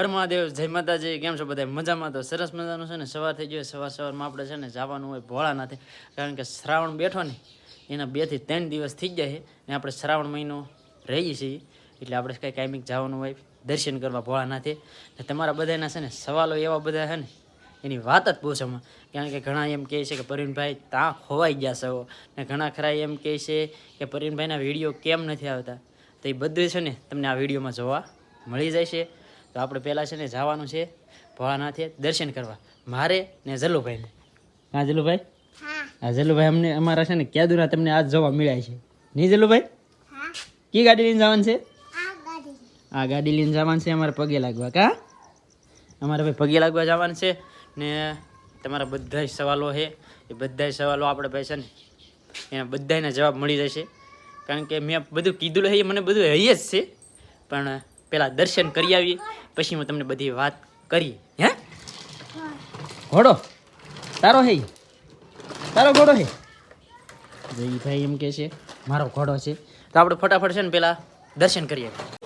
હર મહાદેવ, જય માતાજી, કેમ છો બધા મજામાં તો સરસ મજાનું છે ને? સવાર થઈ ગયો સવાર સવારમાં આપણે છે ને જવાનું હોય ભોળાનાથે. કારણ કે શ્રાવણ બેઠો ને, એના બેથી ત્રણ દિવસ થઈ જાય ને આપણે શ્રાવણ મહિનો રહીએ છીએ એટલે આપણે કંઈ કાયમિક જવાનું હોય, દર્શન કરવા ભોળાનાથે. ને તમારા બધાના છે ને સવાલો એવા બધા છે ને, એની વાત જ પૂછવામાં કારણ કે ઘણા એમ કહે છે કે પરવીનભાઈ ત્યાં ખોવાઈ ગયા છો. ને ઘણા ખરા એમ કહે છે કે પરવીનભાઈના વીડિયો કેમ નથી આવતા? તો એ બધું છે ને તમને આ વિડીયોમાં જોવા મળી જાય છે તો આપણે પહેલાં છે ને જવાનું છે ભોળાનાથે દર્શન કરવા. મારે ને જલ્લુભાઈને હા જલ્લુભાઈ હા. જલ્લુભાઈ અમને અમારા છે ને ક્યાદુરા તમને આજ જોવા મળ્યા છે. નહીં જલ્લુભાઈ કી ગાડી લઈને જવાનું છે? આ ગાડી. લઈને જવાનું છે અમારે પગે લાગવા કા? અમારે ભાઈ પગે લાગવા જવાનું છે ને તમારા બધા સવાલો છે. એ બધા સવાલો આપણે ભાઈ છે ને એના બધાના જવાબ મળી જશે. કારણ કે મેં બધું કીધું છે મને બધું હૈયે જ છે. પણ પહેલાં દર્શન કરી આવીએ પછી હું તમને બધી વાત કરી હે? ઘોડો તારો હે? તારો ઘોડો હે? ભાઈ એમ કે છે મારો ઘોડો છે. તો આપણે ફટાફટ છે ને પહેલાં દર્શન કરી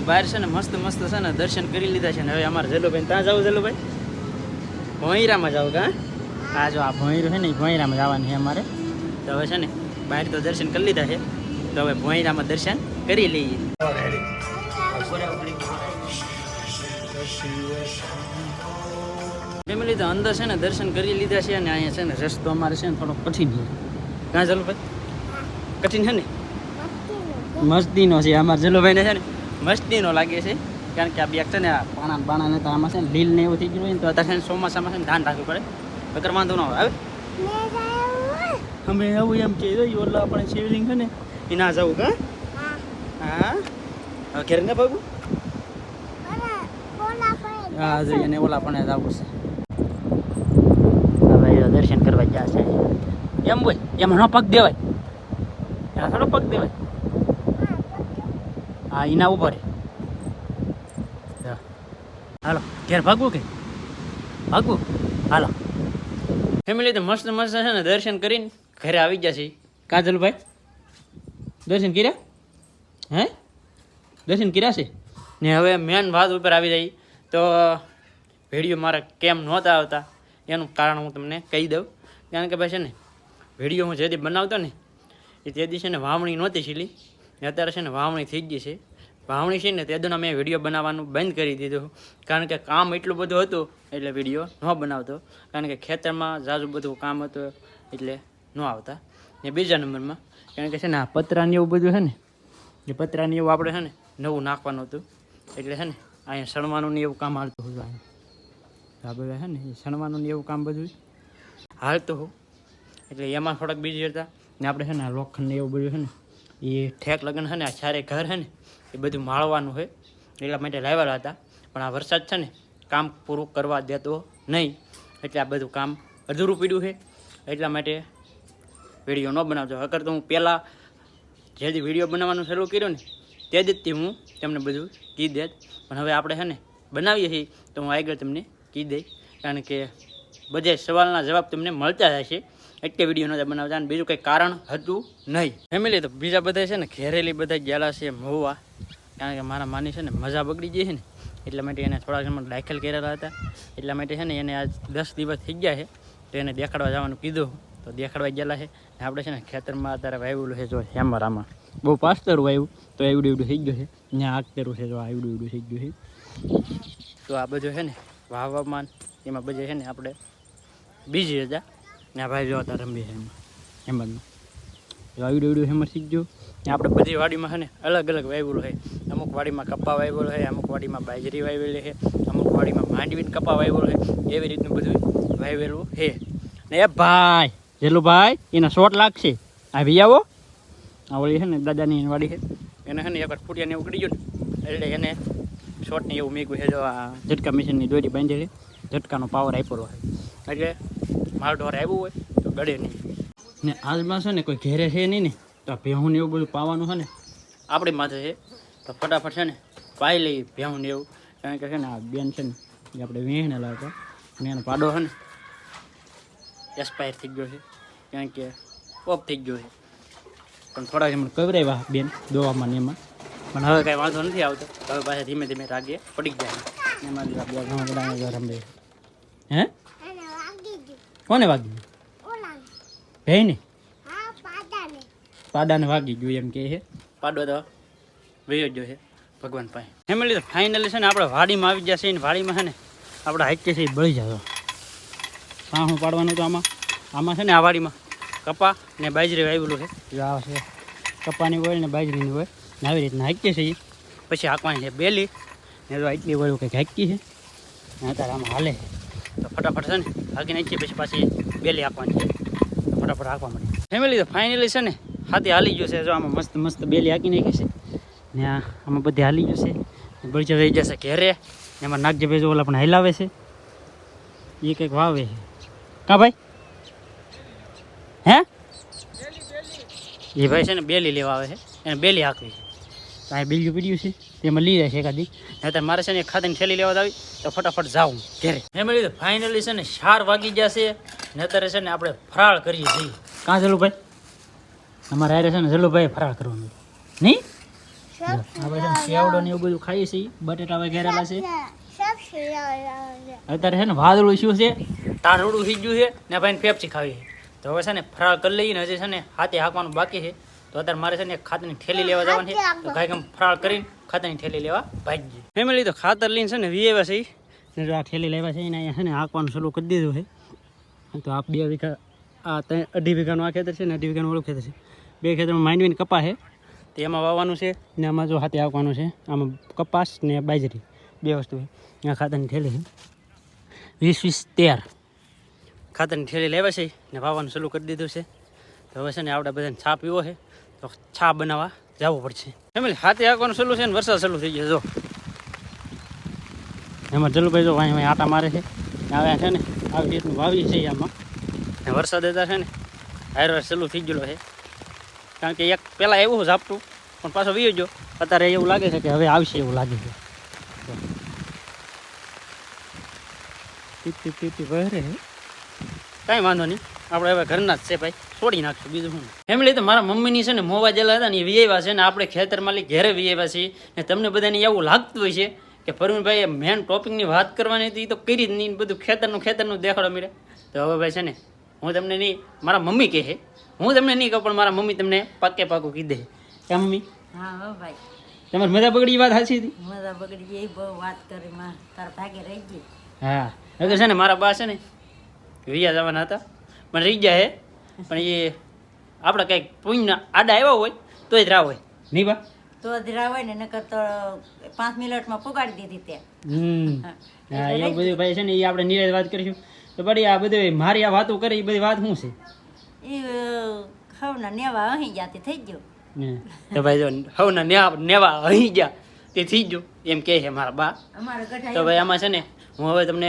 તો બહાર છે ને મસ્ત મસ્ત છે ને દર્શન કરી લીધા છે ને હવે અમારે જલુભાઈ ત્યાં જાવ જલુભાઈ ભોંયરામાં જાવ કા? હા જો આ ભોંયરું છે ને ભોંયરામાં જવાનું છે અમારે. તો હવે છે ને બહાર તો દર્શન કરી લીધા છે. તો હવે ભોંયરામાં દર્શન કરી લઈએ. ફેમિલી તો અંદર છે ને દર્શન કરી લીધા છે અને અહીંયા છે ને રસ્તો અમારે છે ને થોડો કઠિન છે. કાં જલુભાઈ કઠિન છે ને? મસ્તીનો છે. અમારા જલુભાઈને છે ને. મસ્તીનો લાગે છે. કારણ કે આ બેગ છે ને પાણા બાણા ને તો આમાં છે ને લીલ ને એવું થઈ ગયું હોય ને તો અત્યારે ચોમાસામાં છે ને ધ્યાન રાખવું પડે. વગર વાંધો ન આવે. અમે આવું એમ કે ઓલા આપણે શિવલિંગ છે ને, એ ના જવું કા? હા. ઘેર ને ભાગું? હા જોઈએ ને ઓલા પણ જવું છે. હવે દર્શન કરવા ગયા છે. એમ બોલ, એમ હણો પગ દેવાય. થોડો પગ દેવાય. હા એના ઉપર હાલો ઘેર ભાગવું કે? ભાગવું? હાલો. ફેમિલી તો મસ્ત મસ્ત છે ને દર્શન કરીને ઘરે આવી ગયા છે કાજલભાઈ દર્શન કર્યા? હે? દર્શન કર્યા છે? ને હવે મેન વાત ઉપર આવી જાય. તો વીડિયો મારા કેમ નહોતા આવતા એનું કારણ હું તમને કહી દઉં. કારણ કે ભાઈ છે ને વીડિયો હું જે દી બનાવતો ને એ તે દિવસે છે ને વાવણી નહોતી છીલી. અત્યારે છે ને વાવણી થઈ ગઈ છે. વાવણી છે ને તે દુના મેં વીડિયો બનાવવાનું બંધ કરી દીધું. કારણ કે કામ એટલું બધું હતું, એટલે વીડિયો ન બનાવતો. કારણ કે ખેતરમાં ઝાઝું બધું કામ હતું, એટલે ન આવતા. ને બીજા નંબરમાં, કારણ કે છે ને આ પતરાને એવું બધું છે ને, એ પતરાને એવું આપણે છે ને નવું નાખવાનું હતું. એટલે છે ને અહીંયા સણવાનું ને એવું કામ હાલતું હતું અહીંયા. આ બધા છે ને સણવાનું ને એવું કામ બધું હાલતું હોઉં એટલે એમાં થોડાક બીજી હતા. ને આપણે છે ને લોખંડ ને એવું બધું છે ને એ ઠેક લગ્ન છે ને, આ ચારે ઘર છે ને, એ બધું માળવાનું હોય એટલા માટે લાવેલા હતા. પણ આ વરસાદ છે ને, કામ પૂરું કરવા દેતો નહીં. એટલે આ બધું કામ અધૂરું પીડ્યું છે. એટલા માટે વીડિયો ન બનાવજો અગર તો હું પહેલાં જે દી વીડિયો બનાવવાનું શરૂ કર્યું ને, તે જથી હું તમને બધું કહી દેત પણ હવે આપણે છે ને, બનાવીએ છીએ, તો હું આગળ તમને કહી દઈશ. કારણ કે બધે સવાલના જવાબ તમને મળતા જશે એટલે વીડિયો નહોતા બનાવતા બીજું કંઈ કારણ હતું નહીં. ફેમિલી તો બીજા બધા છે ને, ઘેરેલી બધા ગયેલા છે, મહુવા. કારણ કે મારા માની છે ને, મજા બગડી ગઈ છે ને. એટલા માટે એને થોડા સમય દાખલ કરેલા હતા. એટલા માટે છે ને, એને આજ દસ દિવસ થઈ ગયા છે. તો એને દેખાડવા જવાનું કીધું તો દેખાડવા ગયેલા છે. ને આપણે છે ને, ખેતરમાં અત્યારે વાવેલું છે જો હેમરામાં બહુ પાસ્તરું આવ્યું તો એવડું એવડું થઈ ગયું છે. ત્યાં આગતરું છે જો, આ એવડું એવડું થઈ ગયું છે. તો આ બધું છે ને વાવવામાં એમાં બધે છે ને, આપણે બીજી હતા ને આ ભાઈ જો હતા રમી છે એમાં. હેમતમાં જો આવડું એવડું હેમત શીખજો. ને આપણે બધી વાડીમાં છે ને અલગ અલગ વાવેલું છે અમુક વાડીમાં કપા વાવેલો છે અમુક વાડીમાં બાજરી વાવેલી છે અમુક વાડીમાં માંડવીને કપા વાવેલો છે એવી રીતનું બધું વાવેલું છે. ને એ ભાઈ જેલું ભાઈ એના શોટ લાગશે. આ ભી આવો. આ વળી છે ને દાદાની વાડી છે. એને છે ને એકવાર ફૂટિયાને એવું કરી ગયું ને. એટલે એને શોર્ટને એવું મેઘું છે. જો આ ઝટકા મિશનની દોરી બાંધેલી. ઝટકાનો પાવર આપ્યો હોય. એટલે માલ ઢોર આવ્યું હોય તો ગળે નહીં. ને આજમાં છે ને કોઈ ઘેરે છે નહીં ને, તો ભેહું ને એવું બધું પાવાનું છે ને, આપણી માથે છે. તો ફટાફટ છે ને પાઈ લઈ ભેહું ને એવું. કારણ કે છે ને આ બેન છે ને, એ આપણે વીણેલા હતા. અને એનો પાડો છે ને એક્સપાયર થઈ ગયો છે. કારણ કે ઓફ થઈ ગયો છે. પણ થોડા એમને કવરાવ્યા બેન, દોવામાં ને એમાં. પણ હવે કાંઈ વાંધો નથી આવતો. હવે પાછા ધીમે ધીમે રાગે પડી જાય એમાં બે ઘણા બધા રમે હે? કોને વાગ્યું ઓલા ને પાડાને. વાગી ગયું એમ કે છે. પાડો તો. વયો જ છે ભગવાન પાસે. ફેમિલી તો ફાઇનલી છે ને આપણે વાડીમાં આવી જશે ને વાડીમાં છે ને આપણે હાઈકે છે એ બળી જતો હા હું પાડવાનું તો આમાં. આમાં છે ને આ વાડીમાં કપા ને બાજરી વાવેલું છે. જો આ છે. કપાની હોય ને બાજરીની હોય ને આવી રીતના હાઈકે છે પછી હાંકવાની છે બેલી. ને તો આટલી વળ્યું કંઈક હાંકી છે. ને અત્યારે આમાં હાલે છે. તો ફટાફટ છે ને હાકી નાખીએ, પછી પાછી બેલી આપવાની છે. ફટાફટ હાંકવા મળી ફેમિલી તો ફાઇનલી છે ને, હાથી હાલી ગયું છે. જો આમાં મસ્ત મસ્ત બેલી હાંકી નાખી છે. ને આમાં બધી હાલી ગયું છે. બળજા રહી જશે ઘેરે. એમાં નાગજે ભેજો ઓલા પણ હલાવે છે. એ કંઈક વાવે છે. કા ભાઈ? હે? એ ભાઈ છે ને બેલી લેવા આવે છે. એને બેલી હાંકવી છે. તો અહીં બીજું પીડ્યું છે. તેમાં લઈ જાય છે એકાદી. નહીતર મારે છે ને ખાતરની થેલી લેવા આવી તો ફટાફટ જાઉં ઘેરે. ફેમિલી તો ફાઇનલી છે ને ચાર વાગી જશે ને અત્યારે છે ને આપણે ફરાળ કરીએ છીએ. કાં જલુભાઈ? અમારે હારે છે ને જલુભાઈ ફરાળ કરવાનું. નહીં? આપણે છે ને ને એવું બધું ખાઈએ છીએ. બટેટા વગેરેલા છે. અત્યારે છે ને વાદળું શું છે? થઈ ગયું છે ને ભાઈને પેપ્સી ખાવી તો હવે છે ને ફરાળ કરી લઈએ ને હજી છે ને હાથે હાંકવાનું બાકી છે. તો અત્યારે મારે છે ને ખાતની ખાતરની થેલી લેવા જવાની છે. તો કાંઈક કામ ફરાળ કરીને ખાતરની થેલી લેવા ભાગી ફેમિલી તો ખાતર લઈને છે ને વીએ છે ને જો આ થેલી લેવા છે એને અહીંયા છે ને હાંકવાનું શરૂ કરી દીધું છે. તો આ બે વીઘા, આ ત્રણ, અઢી વીઘાનું આ ખેતર છે ને અઢી વીઘાનું ઓલું ખેતર છે. બે ખેતરમાં માંડવીને કપા છે. તે એમાં વાવવાનું છે ને આમાં જો હાથે આવવાનું છે. આમાં કપાસ ને બાજરી, બે વસ્તુ છે. અહીંયા ખાતરની થેલી છે. વીસ વીસ તેર. ખાતરની થેલી લેવા છે ને વાવવાનું શરૂ કરી દીધું છે. તો હવે છે ને આપણે બધાને છા પીવો છે. તો છા બનાવવા. જવું પડશે. ફેમિલી હાથે હાંકવાનું સહેલું છે ને વરસાદ સહેલું થઈ ગયો જો. એમાં જલુભાઈ જો વાંઈ વાંઈ આટા મારે છે. ને હવે છે ને આવી રીતનું વાવી છે આમાં. ને વરસાદ હતા છે ને હાર સહેલું થઈ ગયેલો છે. કારણ કે એક પહેલાં એવું ઝાપટું પણ પાછો વી ગયો. અત્યારે એવું લાગે છે કે હવે આવશે એવું લાગે છે. ટીપ ટીપ ટીપ ટીપ વહે છે કાંઈ વાંધો નહીં. આપણે હવે ઘરના જ છે ભાઈ. છોડી નાખશું બીજું શું? ફેમિલી તો મારા મમ્મીની છે ને મોવા જેલા હતા ને એ વિયેવા છે ને આપણે ખેતરમાં લઈ ઘેરે વિયેવા છીએ. ને તમને બધાને એવું લાગતું હોય છે કે પરવીનભાઈ મેન ટોપિકની વાત કરવાની હતી એ તો કરી જ નહીં બધું ખેતરનું ખેતરનું દેખાડો મળે. તો હવે ભાઈ છે ને હું તમને નહીં મારા મમ્મી કહે છે. હું તમને નહીં કહું પણ મારા મમ્મી તમને પાકે પાકું કીધે કે મમ્મી? હા હો ભાઈ. તમારી મજા બગડી વાત સાચી હતી? મજા બગડી એ બહુ વાત કરી માં. તારા ભાગે રહી ગઈ. હા. હવે છે ને મારા બા છે ને વિયા જવાના હતા. પણ રહી ગયા હે? પણ એ આપણે કંઈક પુણ્ય આડા આવ્યા હોય તો એ ધરાવ હોય. નહીં બા? તો ધરાવ હોય ને નકર તો પાંચ મિનિટમાં પોગાડી દીધી તે. હમ. હા. એવું બધું ભાઈ છે ને એ આપણે નિરાજ વાત કરીશું. તો બડી આ બધું મારી આ વાતો કરે એ બધી વાત શું છે? એ ખવના નેવા અહીં જાતી થઈ ગયો. ને તો ભાઈ જો હવના નેવા નેવા અહીં ગયા તે થઈ ગયું. એમ કહે છે મારા બા. તો ભાઈ આમાં છે ને હું હવે તમને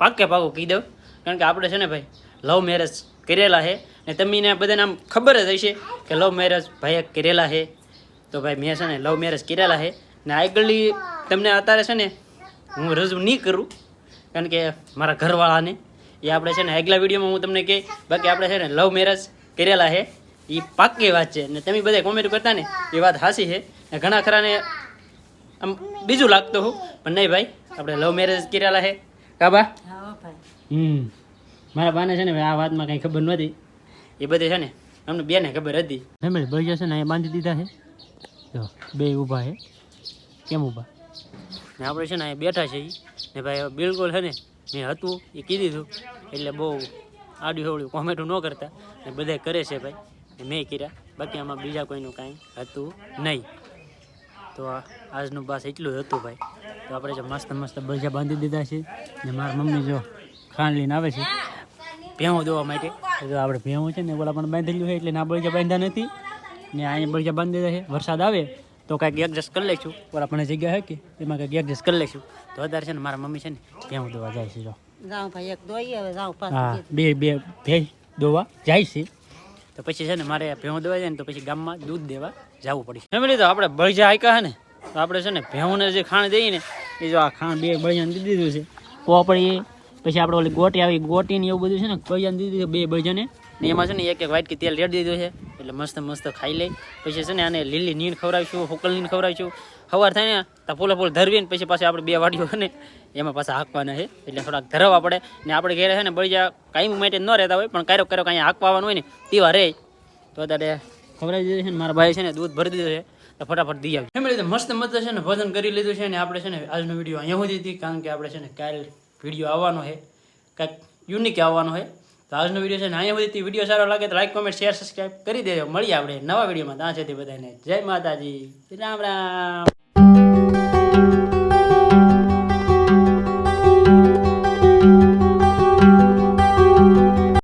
પાકે પાકું કહી દઉં. કારણ કે આપણે છે ને ભાઈ લવ મેરેજ કરેલા છે ને તમને બધાને આમ ખબર જ હશે કે લવ મેરેજ ભાઈએ કરેલા છે તો ભાઈ મેં છે ને લવ મેરેજ કરેલા છે ને આગળની તમને અત્યારે છે ને હું રજૂ નહીં કરું કારણ કે મારા ઘરવાળાને એ આપણે છે ને આગલા વિડીયોમાં હું તમને કહી બાકી આપણે છે ને લવ મેરેજ કરેલા છે એ પાક્કી વાત છે. ને તમે બધા કોમેન્ટ કરતા ને એ વાત હાસી છે. ને ઘણા ખરાને આમ બીજું લાગતું હું પણ નહીં ભાઈ આપણે લવ મેરેજ કરેલા છે કાબા હા ભાઈ. હમ. મારા બાને છે ને આ વાતમાં કંઈ ખબર નહોતી. એ બધી છે ને અમને બેને ખબર હતી. ફેમિલી ભાઈ છે ને અહીંયા બાંધી દીધા છે. જો બે ઊભા છે. કેમ ઊભા? ને આપણે છે ને અહીંયા બેઠા છે. ને ભાઈ બિલકુલ છે ને મેં હતું એ કીધું હતું એટલે બહુ આડું હવળ્યું કોમેન્ટો ન કરતા. ને બધા કરે છે ભાઈ. મેં કર્યા. બાકી આમાં બીજા કોઈનું કાંઈ હતું નહીં. તો આજનું બસ એટલું જ હતું ભાઈ. તો આપણે જો મસ્ત મસ્ત બજા બાંધી દીધા છે. ને મારી મમ્મી જો ખાંડ લઈને આવે છે. ભેહું દોવા માટે. તો આપણે ભેહું છે ને ઓલા પણ બાંધેલું છે એટલે ના બળજા બાંધ્યા નથી. ને અહીંયા બળજા બાંધી દીધા છે. વરસાદ આવે તો કાંઈક એડજસ્ટ કરી લઈશું. ઓલા પણ જગ્યા છે કે એમાં કંઈક એડજસ્ટ કરી લઈશું. તો અત્યારે છે ને મારા મમ્મી છે ને ભેહું દોવા જાય છે જો. જાઉં ભાઈ એક દોઈ હવે જાઉં હા બે બે ભેંસ દોવા જાય છે. તો પછી છે ને મારે ભેહું દોવા જાય ને તો પછી ગામમાં દૂધ દેવા જવું પડે. ફેમિલી તો આપણે બળજા આયકા છે ને તો આપણે છે ને ભેહુંને જે ખાણ દઈએ ને એ જો આ ખાણ બે બળજાને દીધી દીધું છે. પોપડી પછી આપણે ઓલી ગોટી આવી, ગોટી ને એવું બધું છે ને કઈ દીધું બે બળિયાને ને એમાં છે ને એક એક વાટકી તેલ રેડ દીધું છે. એટલે મસ્ત મસ્ત ખાઈ લઈ. પછી છે ને આને લીલી નીણ ખવડાવીશું, હોકલ નીણ ખવડાવીશું. સવાર થાય ને, તો ફૂલ ફૂલ ધરવી ને પછી પાછી આપણે બે વાડીઓ ને, એમાં પાછા હાંકવાના છે. એટલે થોડાક ધરવા પડે. ને આપણે ઘેરે છે ને બળીજા કાંઈ માટે ન રહેતા હોય, પણ ક્યારેક ક્યારેક અહીંયા હાંકવાનું હોય ને, તેવા રહે. તો અત્યારે ખવડાવી દીધું છે ને, મારા ભાઈ છે ને દૂધ ભરી દીધું છે. તો ફટાફટ દઈ આવી. એમ રીતે મસ્ત મસ્ત છે ને ભોજન કરી લીધું છે ને આપણે છે ને આજનો વીડિયો અહીંયા સુધી કારણ કે આપણે છે ને કાલ વીડિયો આવવાનો છે. કાંઈક યુનિક આવવાનો છે. તો આજનો વીડિયો છે ને અહીંયા સુધી વીડિયો સારો લાગે તો લાઈક કોમેન્ટ શેર સબસ્ક્રાઈબ કરી દેજો. મળીએ આપણે નવા વિડીયોમાં ત્યાં સુધી બધાને જય માતાજી. રામ રામ.